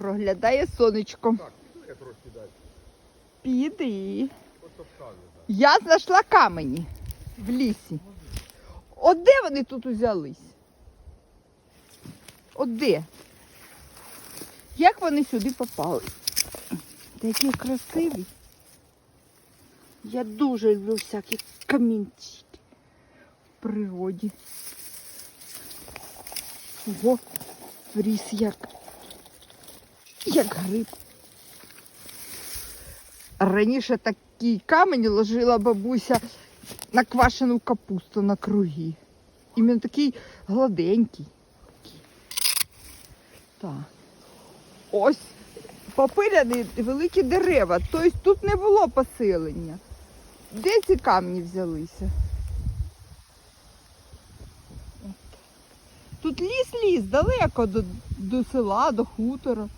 Проглядає сонечко. Так, піду я трошки далі. Піди. Я знайшла камені в лісі. От де вони тут узялись? От де? Як вони сюди попали? Такі красиві. Я дуже люблю всякі камінчики в природі. Ого, вріс як, як гриб. Раніше такий камінь ложила бабуся на квашену капусту на круги. Іменно такий гладенький. Так. Ось попиляні великі дерева. Тобто тут не було поселення. Де ці камні взялися? Тут ліс-ліс, далеко до, до села, до хутора.